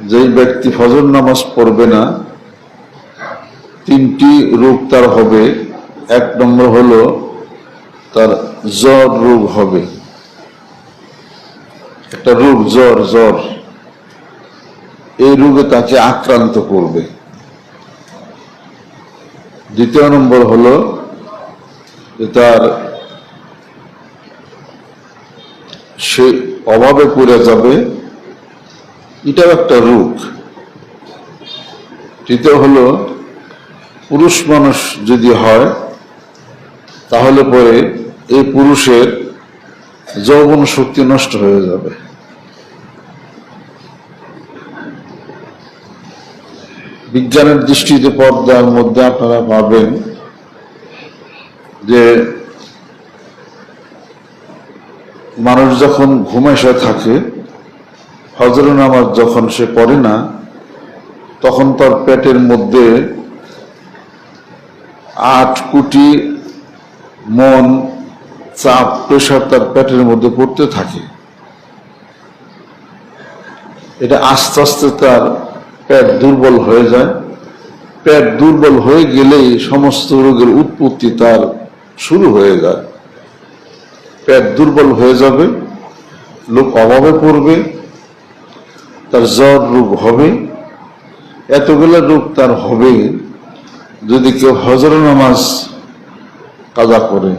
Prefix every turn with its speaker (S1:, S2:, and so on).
S1: যেই ব্যক্তি ফজর নামাজ পড়বে না, তিনটি রোগ তার হবে। এক নম্বর হলো তার জ্বর রোগ হবে। একটা রোগ, জ্বর জ্বর। এই রোগে তাকে আক্রান্ত করবে। দ্বিতীয় নম্বর হলো যে তার সে অভাবে পড়ে যাবে। এটাও একটা রোগ তৃতীয় হলো, পুরুষ মানুষ যদি হয়, তাহলে পরে এই পুরুষের যৌবন শক্তি নষ্ট হয়ে যাবে। বিজ্ঞানের দৃষ্টিতে পর্দার মধ্যে আপনারা পাবেন যে মানুষ যখন ঘুমে শুয়ে থাকে হজর নামাজ যখন সে পড়ে না, তখন তার পেটের মধ্যে আট কোটি মন চাপ, প্রেশার তার পেটের মধ্যে পড়তে থাকে। এটা আস্তে আস্তে তার পেট দুর্বল হয়ে যায়। পেট দুর্বল হয়ে গেলেই সমস্ত রোগের উৎপত্তি তার শুরু হয়ে যায়। পেট দুর্বল হয়ে যাবে, লোক অভাবে পড়বে তার জ্বর রোগ হবে এতগুলো রোগ তার হবে যদি কেউ হজর নামাজ কাজা করে।